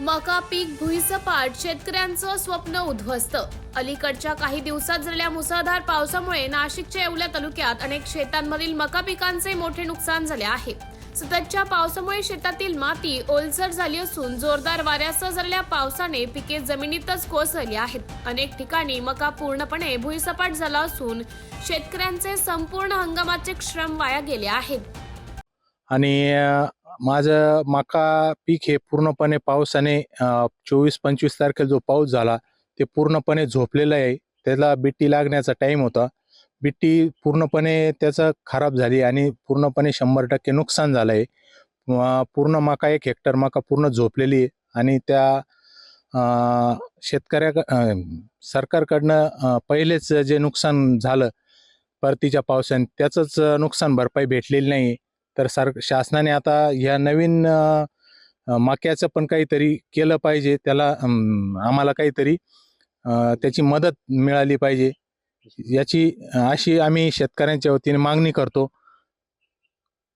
मका पीक भुईसपाट शेतकऱ्यांचं स्वप्न उद्ध्वस्त. अलीकडच्या काही दिवसात झालेल्या मुसळधार पावसामुळे नाशिकच्या येवल्या तालुक्यात अनेक शेतांमधील मका पिकांचे मोठे नुकसान झाले आहे. सततच्या पावसामुळे शेतातील माती ओलसर झाली असून जोरदार वाऱ्यासह झालेल्या पावसाने पिके जमिनीतच कोसळली आहेत. अनेक ठिकाणी मका पूर्णपणे भुईसपाट झाला असून शेतकऱ्यांचे संपूर्ण हंगामाचे श्रम वाया गेले आहेत. आणि माझं मका पीक हे पूर्णपणे पावसाने चोवीस पंचवीस तारखेला जो पाऊस झाला ते पूर्णपणे झोपलेलं आहे. त्याला बिट्टी लागण्याचा टाईम होता. बिट्टी पूर्णपणे त्याचं खराब झाली आणि पूर्णपणे शंभर टक्के नुकसान झालं आहे. पूर्ण मका एक हेक्टर मका पूर्ण झोपलेली आहे आणि त्या शेतकऱ्या सरकारकडनं पहिलेच जे नुकसान झालं परतीच्या पावसाने त्याचंच नुकसान भरपाई भेटलेली नाही. तर सर शासनाने आता ह्या नवीन मक्याचं पण काहीतरी केलं पाहिजे. त्याला आम्हाला काहीतरी त्याची मदत मिळाली पाहिजे. याची अशी आम्ही शेतकऱ्यांच्या वतीने मागणी करतो.